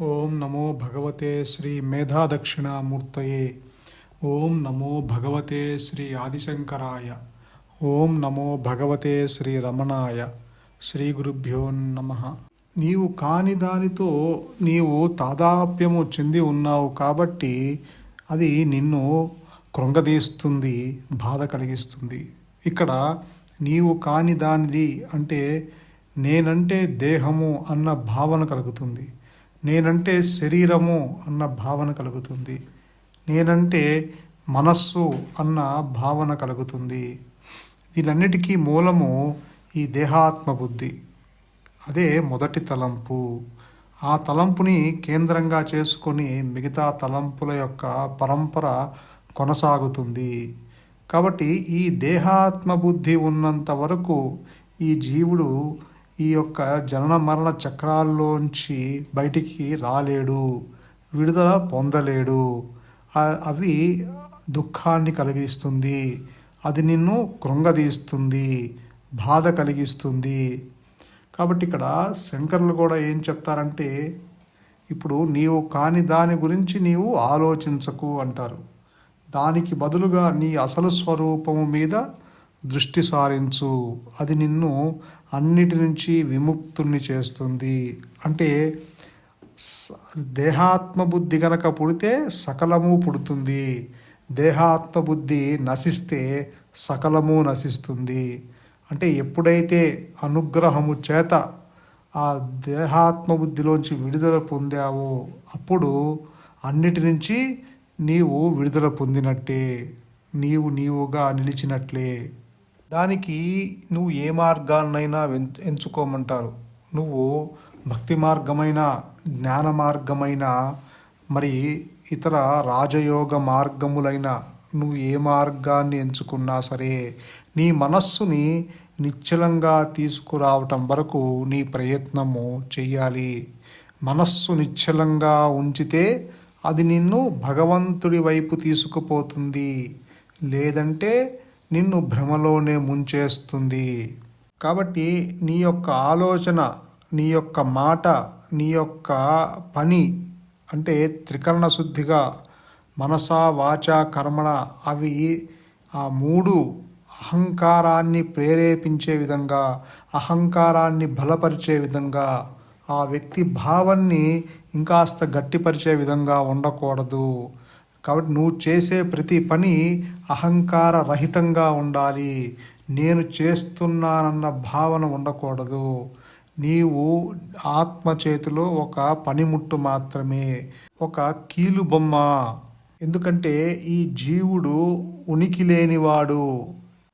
ఓం నమో భగవతే శ్రీ మేధాదక్షిణామూర్తయే. ఓం నమో భగవతే శ్రీ ఆదిశంకరాయ. ఓం నమో భగవతే శ్రీ రమణాయ. శ్రీ గురుభ్యో నమ. నీవు కాని దానితో నీవు తాదాప్యము చెంది ఉన్నావు కాబట్టి అది నిన్ను కృంగదీస్తుంది బాధ కలిగిస్తుంది. ఇక్కడ నీవు కాని దానిది అంటే నేనంటే దేహము అన్న భావన కలుగుతుంది. నేనంటే శరీరము అన్న భావన కలుగుతుంది. నేనంటే మనస్సు అన్న భావన కలుగుతుంది. దీనన్నిటికీ మూలము ఈ దేహాత్మ బుద్ధి. అదే మొదటి తలంపు. ఆ తలంపుని కేంద్రంగా చేసుకొని మిగతా తలంపుల యొక్క పరంపర కొనసాగుతుంది. కాబట్టి ఈ దేహాత్మ బుద్ధి ఉన్నంత వరకు ఈ జీవుడు ఈ యొక్క జనన మరణ చక్రాల్లోంచి బయటికి రాలేడు విడుదల పొందలేడు. అవి దుఃఖాన్ని కలిగిస్తుంది అది నిన్ను కృంగదీస్తుంది బాధ కలిగిస్తుంది. కాబట్టి ఇక్కడ శంకర్లు కూడా ఏం చెప్తారంటే ఇప్పుడు నీవు కాని దాని గురించి నీవు ఆలోచించకు అంటారు. దానికి బదులుగా నీ అసలు స్వరూపము మీద దృష్టి సారించు. అది నిన్ను అన్నిటి నుంచి విముక్తుణ్ణి చేస్తుంది. అంటే దేహాత్మబుద్ధి దేహాత్మ బుద్ధి గనక పుడితే సకలము పుడుతుంది. దేహాత్మ బుద్ధి నశిస్తే సకలము నశిస్తుంది. అంటే ఎప్పుడైతే అనుగ్రహము చేత ఆ దేహాత్మ బుద్ధిలోంచి విడుదల పొందావో అప్పుడు అన్నిటి నుంచి నీవు విడుదల పొందినట్టే. నీవు నీవుగా నిలిచినట్లే. దానికి నువ్వు ఏ మార్గాన్నైనా ఎంచుకోమంటారు. నువ్వు భక్తి మార్గమైన జ్ఞాన మార్గమైన మరి ఇతర రాజయోగ మార్గములైన నువ్వు ఏ మార్గాన్ని ఎంచుకున్నా సరే నీ మనస్సుని నిశ్చలంగా తీసుకురావటం వరకు నీ ప్రయత్నము చెయ్యాలి. మనస్సు నిశ్చలంగా ఉంచితే అది నిన్ను భగవంతుడి వైపు తీసుకుపోతుంది. లేదంటే నిన్ను భ్రమలోనే ముంచేస్తుంది. కాబట్టి నీ యొక్క ఆలోచన నీ యొక్క మాట నీ యొక్క పని అంటే త్రికరణ శుద్ధిగా మనస వాచ కర్మణ అవి ఆ మూడు అహంకారాన్ని ప్రేరేపించే విధంగా అహంకారాన్ని బలపరిచే విధంగా ఆ వ్యక్తి భావాన్ని ఇంకాస్త గట్టిపరిచే విధంగా ఉండకూడదు. కాబట్టి నువ్వు చేసే ప్రతి పని అహంకార రహితంగా ఉండాలి. నేను చేస్తున్నానన్న భావన ఉండకూడదు. నీవు ఆత్మ చేతిలో ఒక పనిముట్టు మాత్రమే ఒక కీలు బొమ్మ. ఎందుకంటే ఈ జీవుడు ఉనికి లేనివాడు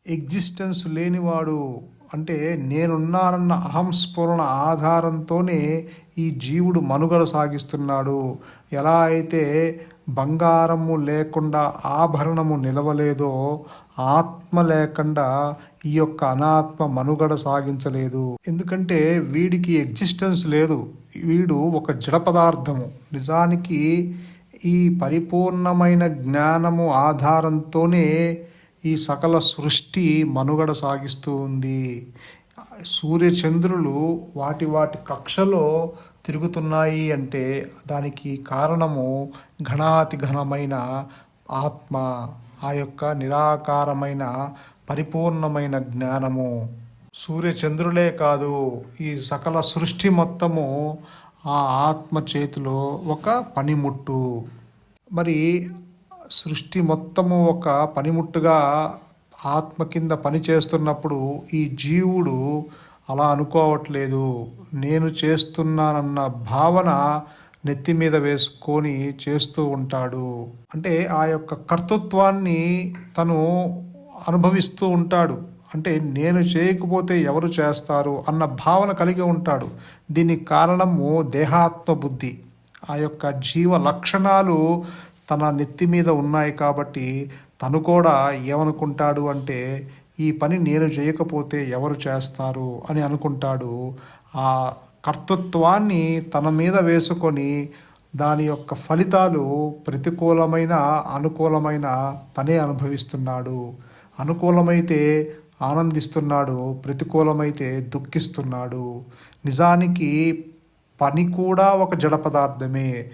ఎగ్జిస్టెన్స్ లేనివాడు. అంటే నేనున్నానన్న అహంస్ఫురణ ఆధారంతోనే ఈ జీవుడు మనుగడ సాగిస్తున్నాడు. ఎలా అయితే బంగారము లేకుండా ఆభరణము నిలవలేదో ఆత్మ లేకుండా ఈ యొక్క అనాత్మ మనుగడ సాగించలేదు. ఎందుకంటే వీడికి ఎగ్జిస్టెన్స్ లేదు. వీడు ఒక జడ పదార్థము. నిజానికి ఈ పరిపూర్ణమైన జ్ఞానము ఆధారంతోనే ఈ సకల సృష్టి మనుగడ సాగిస్తూ ఉంది. సూర్యచంద్రులు వాటి వాటి కక్షలో తిరుగుతున్నాయి అంటే దానికి కారణము ఘనాతి ఘనమైన ఆత్మ ఆ యొక్క నిరాకారమైన పరిపూర్ణమైన జ్ఞానము. సూర్యచంద్రులే కాదు ఈ సకల సృష్టి మొత్తము ఆ ఆత్మ చేతిలో ఒక పనిముట్టు. మరి సృష్టి మొత్తము ఒక పనిముట్టుగా ఆత్మ కింద పని చేస్తున్నప్పుడు ఈ జీవుడు అలా అనుకోవట్లేదు. నేను చేస్తున్నానన్న భావన నెత్తి మీద వేసుకొని చేస్తూ ఉంటాడు. అంటే ఆ యొక్క కర్తృత్వాన్ని తను అనుభవిస్తూ ఉంటాడు. అంటే నేను చేయకపోతే ఎవరు చేస్తారు అన్న భావన కలిగి ఉంటాడు. దీనికి కారణము దేహాత్మ బుద్ధి. ఆ యొక్క జీవ లక్షణాలు తన నెత్తి మీద ఉన్నాయి కాబట్టి తను కూడా ఏమనుకుంటాడు అంటే ఈ పని నేను చేయకపోతే ఎవరు చేస్తారు అని అనుకుంటాడు. ఆ కర్తృత్వాన్ని తన మీద వేసుకొని దాని యొక్క ఫలితాలు ప్రతికూలమైన అనుకూలమైన తనే అనుభవిస్తున్నాడు. అనుకూలమైతే ఆనందిస్తున్నాడు ప్రతికూలమైతే దుఃఖిస్తున్నాడు. నిజానికి పని కూడా ఒక జడ పదార్థమే.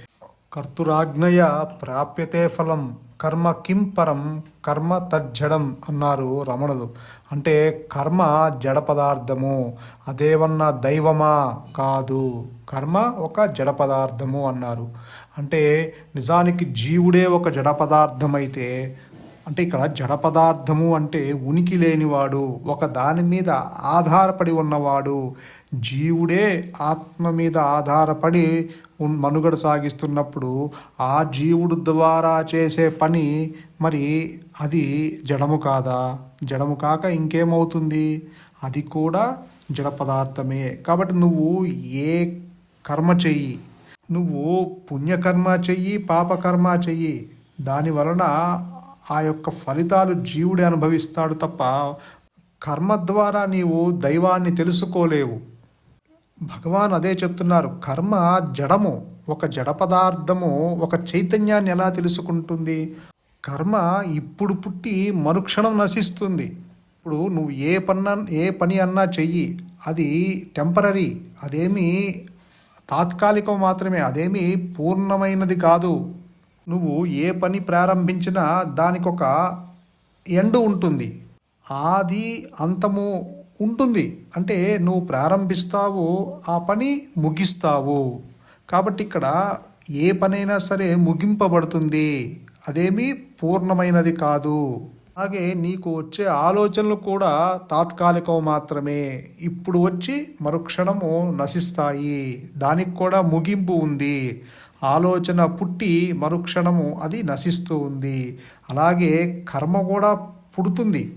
కర్తురాజ్ఞయ ప్రాప్యతే ఫలం. కర్మ కిం పరం కర్మ తజ్జడం అన్నారు రమణులు. అంటే కర్మ జడ పదార్థము అదేమన్నా దైవమా కాదు. కర్మ ఒక జడ పదార్థము అన్నారు. అంటే నిజానికి జీవుడే ఒక జడ పదార్థమైతే అయితే అంటే ఇక్కడ జడ పదార్థము అంటే ఉనికి లేనివాడు ఒక దాని మీద ఆధారపడి ఉన్నవాడు జీవుడే ఆత్మ మీద ఆధారపడి ఉన్- మనుగడ సాగిస్తున్నప్పుడు ఆ జీవుడు ద్వారా చేసే పని మరి అది జడము కాదా? జడము కాక ఇంకేమవుతుంది? అది కూడా జడ పదార్థమే. కాబట్టి నువ్వు ఏ కర్మ చెయ్యి. నువ్వు పుణ్యకర్మ చెయ్యి పాపకర్మ చెయ్యి. దాని వలన ఆ యొక్క ఫలితాలు జీవుడే అనుభవిస్తాడు తప్ప కర్మ ద్వారా నీవు దైవాన్ని తెలుసుకోలేవు. భగవాన్ అదే చెప్తున్నారు కర్మ జడము ఒక జడ పదార్థము ఒక చైతన్యాన్ని ఎలా తెలుసుకుంటుంది? కర్మ ఇప్పుడు పుట్టి మరుక్షణం నశిస్తుంది. ఇప్పుడు నువ్వు ఏ పన్న ఏ పని అన్నా చెయ్యి అది టెంపరీ అదేమీ తాత్కాలికం మాత్రమే అదేమీ పూర్ణమైనది కాదు. నువ్వు ఏ పని ప్రారంభించినా దానికొక ఎండు ఉంటుంది. ఆది అంతము ఉంటుంది. అంటే నువ్వు ప్రారంభిస్తావు ఆ పని ముగిస్తావు. కాబట్టి ఇక్కడ ఏ పనైనా సరే ముగింపబడుతుంది. అదేమీ పూర్ణమైనది కాదు. అలాగే నీకు వచ్చే ఆలోచనలు కూడా తాత్కాలికం మాత్రమే. ఇప్పుడు వచ్చి మరుక్షణము నశిస్తాయి. దానికి కూడా ముగింపు ఉంది. ఆలోచన పుట్టి మరుక్షణము అది నశిస్తూ ఉంది. అలాగే కర్మ కూడా పుడుతుంది.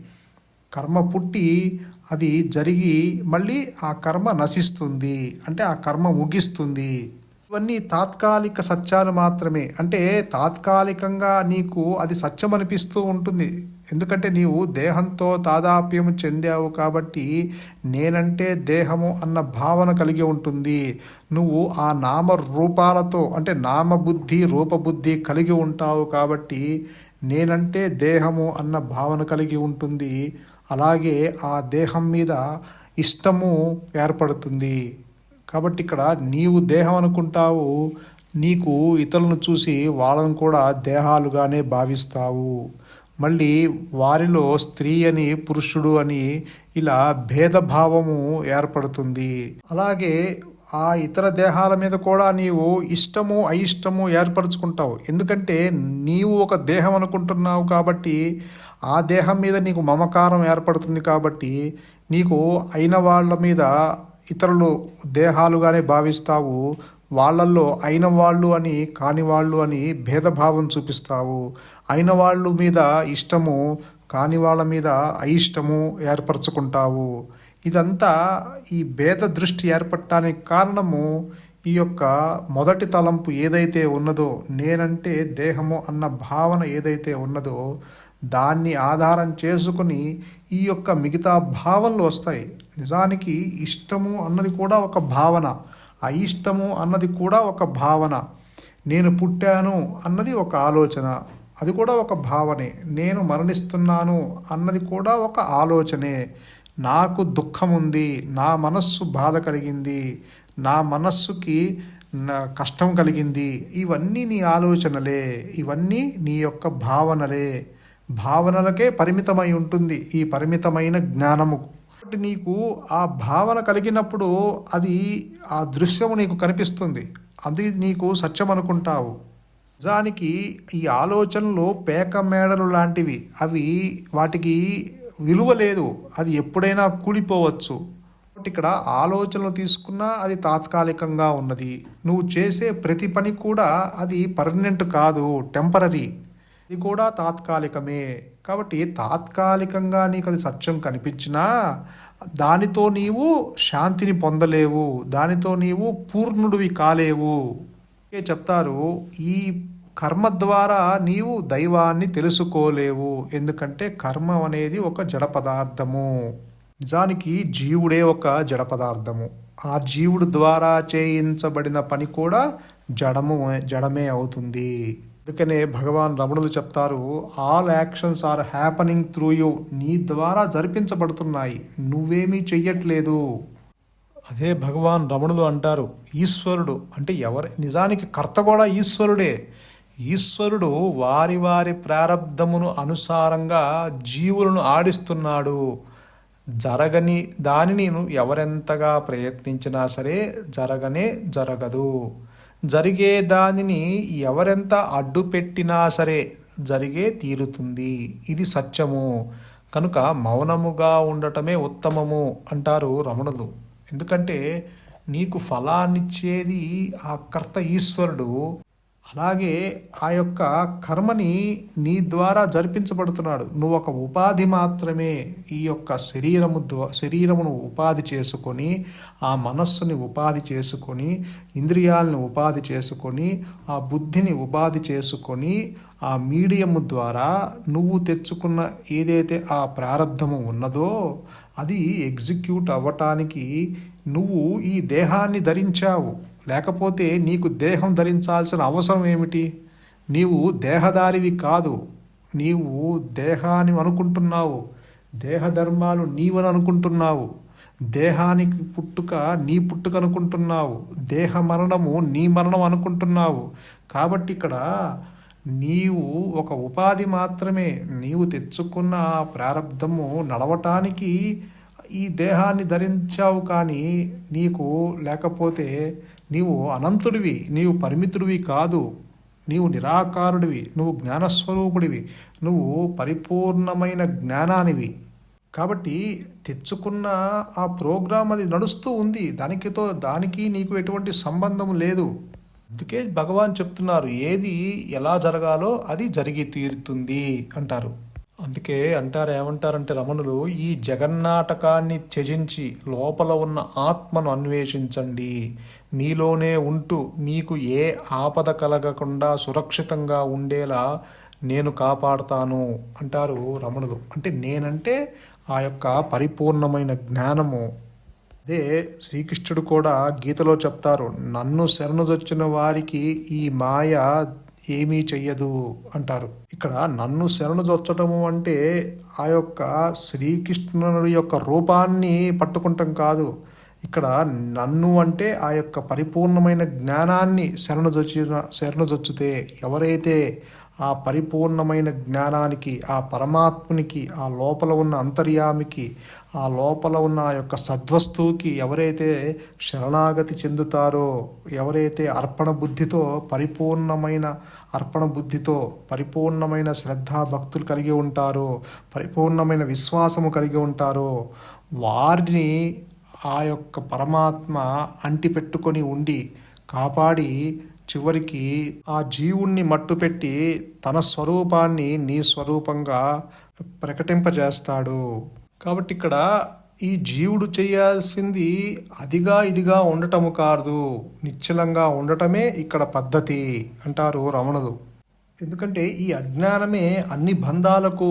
కర్మ పుట్టి అది జరిగి మళ్ళీ ఆ కర్మ నశిస్తుంది. అంటే ఆ కర్మ ముగిస్తుంది. ఇవన్నీ తాత్కాలిక సత్యాలు మాత్రమే. అంటే తాత్కాలికంగా నీకు అది సత్యం అనిపిస్తూ ఉంటుంది. ఎందుకంటే నీవు దేహంతో తాదాప్యము చెందావు కాబట్టి నేనంటే దేహము అన్న భావన కలిగి ఉంటుంది. నువ్వు ఆ నామ రూపాలతో అంటే నామబుద్ధి రూపబుద్ధి కలిగి ఉంటావు కాబట్టి నేనంటే దేహము అన్న భావన కలిగి ఉంటుంది. అలాగే ఆ దేహం మీద ఇష్టము ఏర్పడుతుంది. కాబట్టి ఇక్కడ నీవు దేహం అనుకుంటావు నీకు ఇతరులను చూసి వాళ్ళను కూడా దేహాలుగానే భావిస్తావు. మళ్ళీ వారిలో స్త్రీ అని పురుషుడు అని ఇలా భేదభావము ఏర్పడుతుంది. అలాగే ఆ ఇతర దేహాల మీద కూడా నీవు ఇష్టము అయిష్టము ఏర్పరచుకుంటావు. ఎందుకంటే నీవు ఒక దేహం అనుకుంటున్నావు కాబట్టి ఆ దేహం మీద నీకు మమకారం ఏర్పడుతుంది కాబట్టి నీకు అయిన వాళ్ళ మీద ఇతరులు దేహాలుగానే భావిస్తావు వాళ్ళల్లో అయిన వాళ్ళు అని కాని వాళ్ళు అని భేదభావం చూపిస్తావు. అయిన వాళ్ళు మీద ఇష్టము కాని వాళ్ళ మీద అయిష్టము ఏర్పరచుకుంటావు. ఇదంతా ఈ భేద దృష్టి ఏర్పడటానికి కారణము ఈ యొక్క మొదటి తలంపు ఏదైతే ఉన్నదో నేనంటే దేహము అన్న భావన ఏదైతే ఉన్నదో దాన్ని ఆధారం చేసుకుని ఈ యొక్క మిగతా భావనలు వస్తాయి. నిజానికి ఇష్టము అన్నది కూడా ఒక భావన అయిష్టము అన్నది కూడా ఒక భావన. నేను పుట్టాను అన్నది ఒక ఆలోచన అది కూడా ఒక భావనే. నేను మరణిస్తున్నాను అన్నది కూడా ఒక ఆలోచనే. నాకు దుఃఖం ఉంది నా మనస్సు బాధ కలిగింది నా మనస్సుకి కష్టం కలిగింది. ఇవన్నీ నీ ఆలోచనలే ఇవన్నీ నీ యొక్క భావనలే. భావనలకే పరిమితమై ఉంటుంది ఈ పరిమితమైన జ్ఞానము. కాబట్టి నీకు ఆ భావన కలిగినప్పుడు అది ఆ దృశ్యము నీకు కనిపిస్తుంది. అది నీకు సత్యం అనుకుంటావు. నిజానికి ఈ ఆలోచనలు పేక మేడలు లాంటివి. అవి వాటికి విలువ లేదు. అది ఎప్పుడైనా కూలిపోవచ్చు. ఇక్కడ ఆలోచనలు తీసుకున్నా అది తాత్కాలికంగా ఉన్నది. నువ్వు చేసే ప్రతి పని కూడా అది పర్మనెంట్ కాదు టెంపరీ ఇది కూడా తాత్కాలికమే. కాబట్టి తాత్కాలికంగా నీకు అది సత్యం కనిపించినా దానితో నీవు శాంతిని పొందలేవు దానితో నీవు పూర్ణుడివి కాలేవు. చెప్తారు ఈ కర్మ ద్వారా నీవు దైవాన్ని తెలుసుకోలేవు. ఎందుకంటే కర్మ అనేది ఒక జడ పదార్థము. నిజానికి జీవుడే ఒక జడ పదార్థము. ఆ జీవుడు ద్వారా చేయించబడిన పని కూడా జడము జడమే అవుతుంది. అందుకనే భగవాన్ రమణులు చెప్తారు all actions are happening through you నీ ద్వారా జరిపించబడుతున్నాయి. నువ్వేమీ చెయ్యట్లేదు. అదే భగవాన్ రమణులు అంటారు ఈశ్వరుడు అంటే ఎవరి? నిజానికి కర్త కూడా ఈశ్వరుడే. ఈశ్వరుడు వారి వారి ప్రారంధమును అనుసారంగా జీవులను ఆడిస్తున్నాడు. జరగని దానిని ఎవరెంతగా ప్రయత్నించినా సరే జరగనే జరగదు. జరిగే దానిని ఎవరెంత అడ్డు పెట్టినా సరే జరిగే తీరుతుంది. ఇది సత్యము. కనుక మౌనముగా ఉండటమే ఉత్తమము అంటారు రమణులు. ఎందుకంటే నీకు ఫలాన్నిచ్చేది ఆ కర్త ఈశ్వరుడు. అలాగే ఆ యొక్క కర్మని నీ ద్వారా జరిపించబడుతున్నాడు. నువ్వు ఒక ఉపాధి మాత్రమే ఈ యొక్క శరీరము ద్వా శరీరమును ఉపాధి చేసుకొని ఆ మనస్సుని ఉపాధి చేసుకొని ఇంద్రియాలను ఉపాధి చేసుకొని ఆ బుద్ధిని ఉపాధి చేసుకొని ఆ మీడియము ద్వారా నువ్వు తెచ్చుకున్న ఏదైతే ఆ ప్రారంధము ఉన్నదో అది ఎగ్జిక్యూట్ అవ్వటానికి నువ్వు ఈ దేహాన్ని ధరించావు. లేకపోతే నీకు దేహం ధరించాల్సిన అవసరం ఏమిటి? నీవు దేహదారివి కాదు. నీవు దేహాన్ని అనుకుంటున్నావు. దేహధర్మాలు నీవని అనుకుంటున్నావు. దేహానికి పుట్టుక నీ పుట్టుక అనుకుంటున్నావు. దేహ మరణము నీ మరణం అనుకుంటున్నావు. కాబట్టి ఇక్కడ నీవు ఒక ఉపాధి మాత్రమే. నీవు తెచ్చుకున్న ఆ ప్రారంధము నడవటానికి ఈ దేహాన్ని ధరించావు కానీ నీకు లేకపోతే నీవు అనంతుడివి నీవు పరిమితుడివి కాదు. నీవు నిరాకారుడివి నువ్వు జ్ఞానస్వరూపుడివి నువ్వు పరిపూర్ణమైన జ్ఞానానివి. కాబట్టి తెచ్చుకున్న ఆ ప్రోగ్రాం అది నడుస్తూ ఉంది. దానికితో దానికి నీకు ఎటువంటి సంబంధం లేదు. అందుకే భగవాన్ చెప్తున్నారు ఏది ఎలా జరగాలో అది జరిగి తీరుతుంది అంటారు. అందుకే అంటారు ఏమంటారంటే రమణులు ఈ జగన్నాటకాన్ని త్యజించి లోపల ఉన్న ఆత్మను అన్వేషించండి. మీలోనే ఉంటూ మీకు ఏ ఆపద కలగకుండా సురక్షితంగా ఉండేలా నేను కాపాడుతాను అంటారు రమణులు. అంటే నేనంటే ఆ యొక్క పరిపూర్ణమైన జ్ఞానము. అదే శ్రీకృష్ణుడు కూడా గీతలో చెప్తారు నన్ను శరణుదొచ్చిన వారికి ఈ మాయ ఏమీ చెయ్యదు అంటారు. ఇక్కడ నన్ను శరణుదొచ్చటము అంటే ఆ యొక్క శ్రీకృష్ణుడి యొక్క రూపాన్ని పట్టుకుంటాం కాదు. ఇక్కడ నన్ను అంటే ఆ యొక్క పరిపూర్ణమైన జ్ఞానాన్ని శరణుదొచ్చిన శరణుదొచ్చితే ఎవరైతే ఆ పరిపూర్ణమైన జ్ఞానానికి ఆ పరమాత్మునికి ఆ లోపల ఉన్న అంతర్యామికి ఆ లోపల ఉన్న ఆ యొక్క సద్వస్తువుకి ఎవరైతే శరణాగతి చెందుతారో ఎవరైతే అర్పణ బుద్ధితో పరిపూర్ణమైన అర్పణ బుద్ధితో పరిపూర్ణమైన శ్రద్ధా భక్తులు కలిగి ఉంటారో పరిపూర్ణమైన విశ్వాసము కలిగి ఉంటారో వారిని ఆ యొక్క పరమాత్మ అంటిపెట్టుకొని ఉండి కాపాడి చివరికి ఆ జీవుణ్ణి మట్టుపెట్టి తన స్వరూపాన్ని నీ స్వరూపంగా ప్రకటింపజేస్తాడు. కాబట్టి ఇక్కడ ఈ జీవుడు చేయాల్సింది అదిగా ఇదిగా ఉండటము కాదు. నిశ్చలంగా ఉండటమే ఇక్కడ పద్ధతి అంటారు రమణులు. ఎందుకంటే ఈ అజ్ఞానమే అన్ని బంధాలకు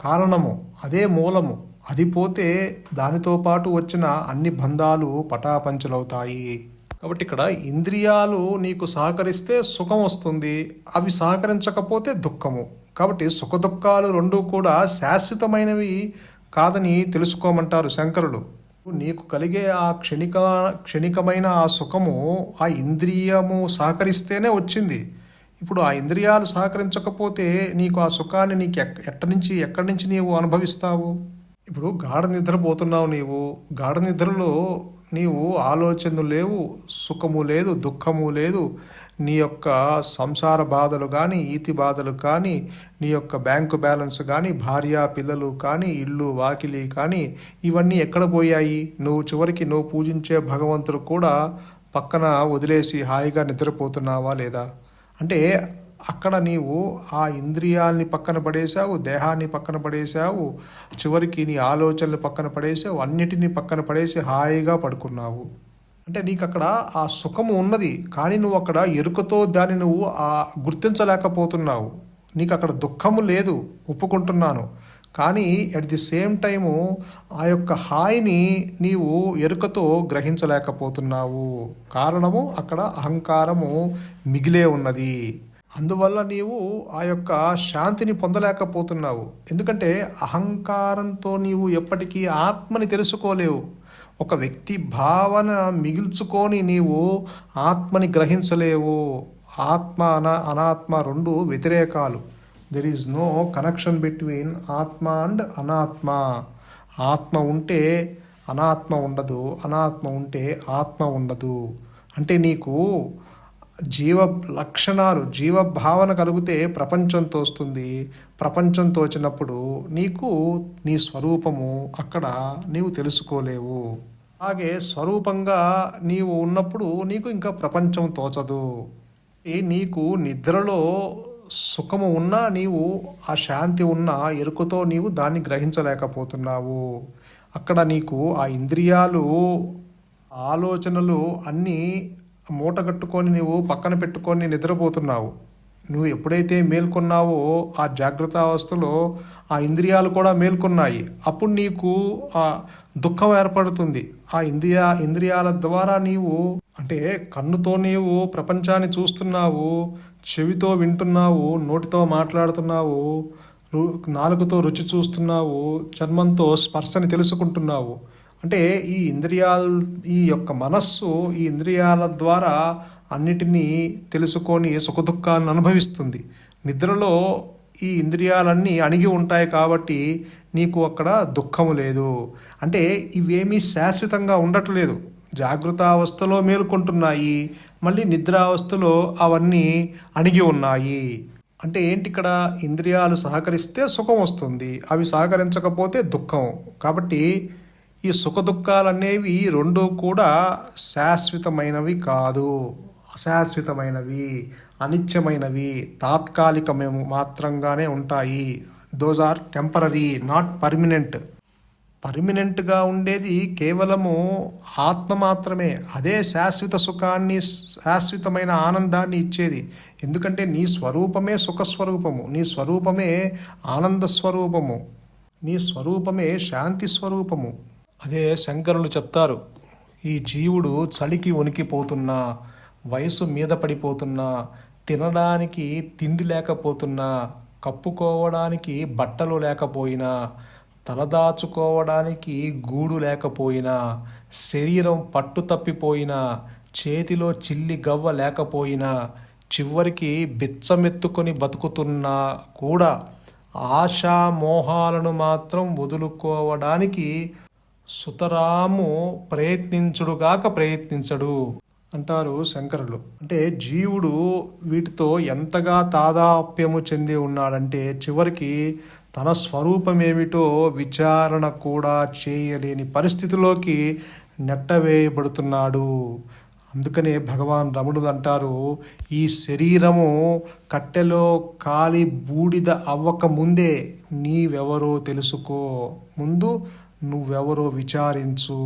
కారణము అదే మూలము. అది పోతే దానితో పాటు వచ్చిన అన్ని బంధాలు పటాపంచలవుతాయి. కాబట్టి ఇక్కడ ఇంద్రియాలు నీకు సహకరిస్తే సుఖం వస్తుంది అవి సహకరించకపోతే దుఃఖము. కాబట్టి సుఖదుఖాలు రెండూ కూడా శాశ్వతమైనవి కాదని తెలుసుకోమంటారు శంకరుడు నీకు కలిగే ఆ క్షణిక క్షణికమైన ఆ సుఖము ఆ ఇంద్రియము సహకరిస్తేనే వచ్చింది. ఇప్పుడు ఆ ఇంద్రియాలు సహకరించకపోతే నీకు ఆ సుఖాన్ని నీకు ఎక్కడి నుంచి ఎక్కడి నుంచి నీవు అనుభవిస్తావు? ఇప్పుడు గాఢ నిద్రపోతున్నావు నీవు. గాఢ నిద్రలో నీవు ఆలోచనలు లేవు సుఖము లేదు దుఃఖము లేదు. నీ యొక్క సంసార బాధలు కానీ ఈతి బాధలు కానీ నీ యొక్క బ్యాంకు బ్యాలెన్స్ కానీ భార్య పిల్లలు కానీ ఇల్లు వాకిలి కానీ ఇవన్నీ ఎక్కడ పోయాయి? నువ్వు చివరికి నువ్వు పూజించే భగవంతుడు కూడా పక్కన వదిలేసి హాయిగా నిద్రపోతున్నావా లేదా? అంటే అక్కడ నీవు ఆ ఇంద్రియాల్ని పక్కన పడేశావు దేహాన్ని పక్కన పడేశావు చివరికి నీ ఆలోచనలు పక్కన పడేసావు అన్నిటినీ పక్కన పడేసి హాయిగా పడుకున్నావు. అంటే నీకు అక్కడ ఆ సుఖము ఉన్నది కానీ నువ్వు అక్కడ ఎరుకతో దాన్ని నువ్వు ఆ గుర్తించలేకపోతున్నావు. నీకు అక్కడ దుఃఖము లేదు ఒప్పుకుంటున్నాను. కానీ అట్ ది సేమ్ టైము ఆ యొక్క హాయిని నీవు ఎరుకతో గ్రహించలేకపోతున్నావు. కారణము అక్కడ అహంకారము మిగిలే ఉన్నది. అందువల్ల నీవు ఆ యొక్క శాంతిని పొందలేకపోతున్నావు. ఎందుకంటే అహంకారంతో నీవు ఎప్పటికీ ఆత్మని తెలుసుకోలేవు. ఒక వ్యక్తి భావన మిగిల్చుకొని నీవు ఆత్మని గ్రహించలేవు. ఆత్మ అన అనాత్మ రెండు వ్యతిరేకాలు. There is no connection between atma and anatma. ఆత్మ ఉంటే అనాత్మ ఉండదు అనాత్మ ఉంటే ఆత్మ ఉండదు. అంటే నీకు జీవ లక్షణాలు జీవ భావన కలిగితే ప్రపంచం తోస్తుంది. ప్రపంచం తోచినప్పుడు నీకు నీ స్వరూపము అక్కడ నీవు తెలుసుకోలేవు. అలాగే స్వరూపంగా నీవు ఉన్నప్పుడు నీకు ఇంకా ప్రపంచం తోచదు. నీకు నిద్రలో సుఖము ఉన్నా నీవు ఆ శాంతి ఉన్న ఎరుకతో నీవు దాన్ని గ్రహించలేకపోతున్నావు. అక్కడ నీకు ఆ ఇంద్రియాలు ఆలోచనలు అన్నీ మూట కట్టుకొని నువ్వు పక్కన పెట్టుకొని నిద్రపోతున్నావు. నువ్వు ఎప్పుడైతే మేల్కొన్నావో ఆ జాగ్రత్త అవస్థలో ఆ ఇంద్రియాలు కూడా మేల్కొన్నాయి. అప్పుడు నీకు ఆ దుఃఖం ఏర్పడుతుంది. ఆ ఇంద్రియ ఇంద్రియాల ద్వారా నీవు అంటే కన్నుతో నీవు ప్రపంచాన్ని చూస్తున్నావు చెవితో వింటున్నావు నోటితో మాట్లాడుతున్నావు నాలుగుతో రుచి చూస్తున్నావు చర్మంతో స్పర్శని తెలుసుకుంటున్నావు. అంటే ఈ ఇంద్రియాల ఈ యొక్క మనస్సు ఈ ఇంద్రియాల ద్వారా అన్నిటినీ తెలుసుకొని సుఖదుఖాలను అనుభవిస్తుంది. నిద్రలో ఈ ఇంద్రియాలన్నీ అణిగి ఉంటాయి కాబట్టి నీకు అక్కడ దుఃఖము లేదు. అంటే ఇవేమీ శాశ్వతంగా ఉండట్లేదు. జాగృత అవస్థలో మేలుకుంటున్నాయి. మళ్ళీ నిద్రావస్థలో అవన్నీ అణిగి ఉన్నాయి. అంటే ఏంటి ఇక్కడ? ఇంద్రియాలు సహకరిస్తే సుఖం వస్తుంది. అవి సహకరించకపోతే దుఃఖం. కాబట్టి ఈ సుఖదుఖాలనేవి అనేవి రెండు కూడా శాశ్వతమైనవి కాదు. అశాశ్వతమైనవి అనిత్యమైనవి తాత్కాలికమేము మాత్రంగానే ఉంటాయి. Those are temporary not permanent పర్మినెంట్గా ఉండేది కేవలము ఆత్మ మాత్రమే. అదే శాశ్వత సుఖాన్ని శాశ్వతమైన ఆనందాన్ని ఇచ్చేది. ఎందుకంటే నీ స్వరూపమే సుఖస్వరూపము. నీ స్వరూపమే ఆనంద స్వరూపము నీ స్వరూపమే శాంతి స్వరూపము. అదే శంకరులు చెప్తారు ఈ జీవుడు చలికి వణికిపోతున్నా వయసు మీద పడిపోతున్నా తినడానికి తిండి లేకపోతున్నా కప్పుకోవడానికి బట్టలు లేకపోయినా తలదాచుకోవడానికి గూడు లేకపోయినా శరీరం పట్టు తప్పిపోయినా చేతిలో చిల్లి గవ్వ లేకపోయినా చివరికి బిచ్చమెత్తుకొని బతుకుతున్నా కూడా ఆశా మోహాలను మాత్రం వదులుకోవడానికి సుతరాము ప్రయత్నించుడుగాక ప్రయత్నించడు అంటారు శంకరులు. అంటే జీవుడు వీటితో ఎంతగా తాదాప్యము చెంది ఉన్నాడంటే చివరికి తన స్వరూపమేమిటో విచారణ కూడా చేయలేని పరిస్థితిలోకి నెట్టవేయబడుతున్నాడు. అందుకనే భగవాన్ రమణులు అంటారు ఈ శరీరము కట్టెలో కాలి బూడిద అవ్వక ముందే నీవెవరో తెలుసుకో. ముందు నువ్వెవరో విచారించు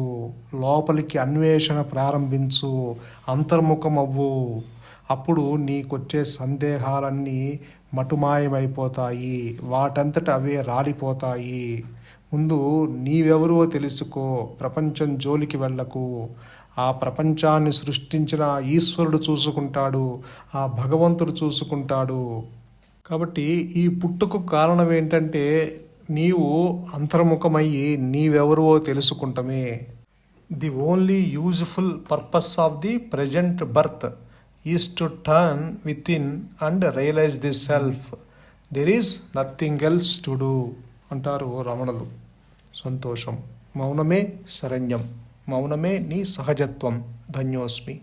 లోపలికి అన్వేషణ ప్రారంభించు అంతర్ముఖం అవ్వు అప్పుడు నీకొచ్చే సందేహాలన్నీ మటుమాయమైపోతాయి వాటంతట అవే రాలిపోతాయి. ముందు నీవెవరో తెలుసుకో ప్రపంచం జోలికి వెళ్ళకు. ఆ ప్రపంచాన్ని సృష్టించిన ఈశ్వరుడు చూసుకుంటాడు ఆ భగవంతుడు చూసుకుంటాడు. కాబట్టి ఈ పుట్టుకు కారణం ఏంటంటే నీవు అంతర్ముఖమయ్యి నీవెవరువో తెలుసుకుంటమే. The only useful purpose of the present birth is to turn within and realise the self there is nothing else to do అంటారు రమణులు. సంతోషం. మౌనమే శరణ్యం. మౌనమే నీ సహజత్వం. ధన్యోస్మి.